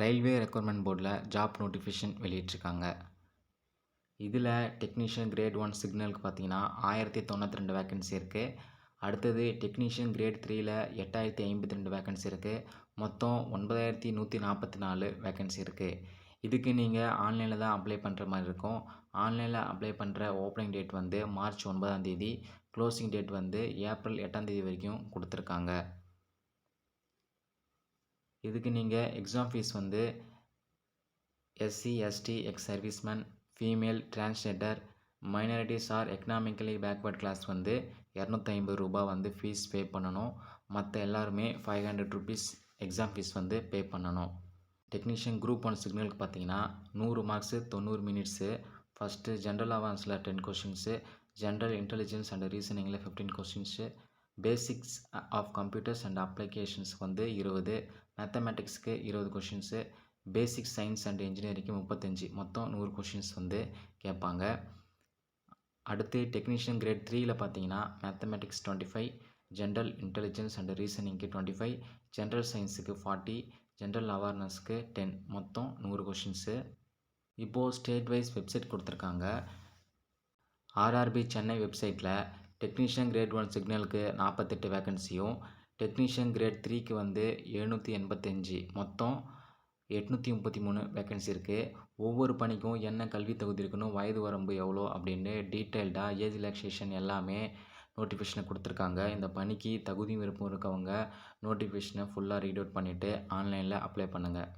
Railway recruitment போர்டில் job notification வெளியிட்டிருக்காங்க. இதில் டெக்னீஷியன் கிரேட் ஒன் சிக்னலுக்கு பார்த்தீங்கன்னா ஆயிரத்தி தொண்ணூற்றி ரெண்டு வேக்கன்சி இருக்குது அடுத்தது டெக்னீஷியன் கிரேட் த்ரீயில் எட்டாயிரத்தி ஐம்பத்தி ரெண்டு வேக்கன்சி இருக்குது மொத்தம் ஒன்பதாயிரத்தி நூற்றி நாற்பத்தி நாலு வேக்கன்சி இருக்குது இதுக்கு நீங்கள் ஆன்லைனில் தான் அப்ளை பண்ணுற மாதிரி இருக்கும். ஆன்லைனில் அப்ளை பண்ணுற ஓப்பனிங் டேட் வந்து மார்ச் ஒன்பதாம் தேதி க்ளோசிங் டேட் வந்து ஏப்ரல் எட்டாம் தேதி வரைக்கும் கொடுத்துருக்காங்க. இதுக்கு நீங்கள் எக்ஸாம் ஃபீஸ் வந்து SC ST ex serviceman female transgender minorities or economically backward class வந்து இரநூத்தி ஐம்பது ரூபா வந்து ஃபீஸ் பே பண்ணணும். மற்ற எல்லாருமே five hundred rupees exam fees வந்து பே பண்ணணும். டெக்னீஷியன் குரூப் ஒன் சிக்னலுக்கு பார்த்தீங்கன்னா நூறு மார்க்ஸு தொண்ணூறு minutes first general அவான்ஸில் ten questions general intelligence and ரீசனிங்கில் fifteen questions basics of computers and applications வந்து இருபது மேத்தமேட்டிக்ஸ்க்கு இருபது கொஷின்ஸு பேசிக் சயின்ஸ் அண்ட் இன்ஜினியரிங்க்கு முப்பத்தஞ்சு. மொத்தம் நூறு கொஷின்ஸ் வந்து கேட்பாங்க. அடுத்து டெக்னீஷியன் கிரேட் த்ரீயில் பார்த்தீங்கன்னா mathematics twenty five general intelligence and ரீசனிங்க்கு twenty five general சயின்ஸுக்கு ஃபார்ட்டி ஜென்ரல் அவேர்னஸ்க்கு டென் மொத்தம் நூறு கொஷின்ஸு இப்போது ஸ்டேட் வைஸ் வெப்சைட் கொடுத்துருக்காங்க ஆர்ஆர்பி சென்னை வெப்சைட்டில் டெக்னீஷியன் கிரேட் ஒன் சிக்னலுக்கு நாற்பத்தெட்டு வேக்கன்சியும் டெக்னீஷியன் கிரேட் த்ரீக்கு வந்து எழுநூற்றி எண்பத்தஞ்சு. மொத்தம் எட்நூற்றி முப்பத்தி மூணு வேக்கன்சி இருக்குது ஒவ்வொரு பணிக்கும் என்ன கல்வி தகுதி இருக்கணும் வயது வரம்பு எவ்வளோ அப்படின்னு டீட்டெயில்டாக ஏஜ் ரிலாக்ஸேஷன் எல்லாமே நோட்டிஃபிகேஷனை கொடுத்துருக்காங்க. இந்த பணிக்கு தகுதி விருப்பம் இருக்கவங்க நோட்டிஃபிகேஷனை ஃபுல்லாக ரீட் அவுட் பண்ணிவிட்டு ஆன்லைனில் அப்ளை பண்ணுங்கள்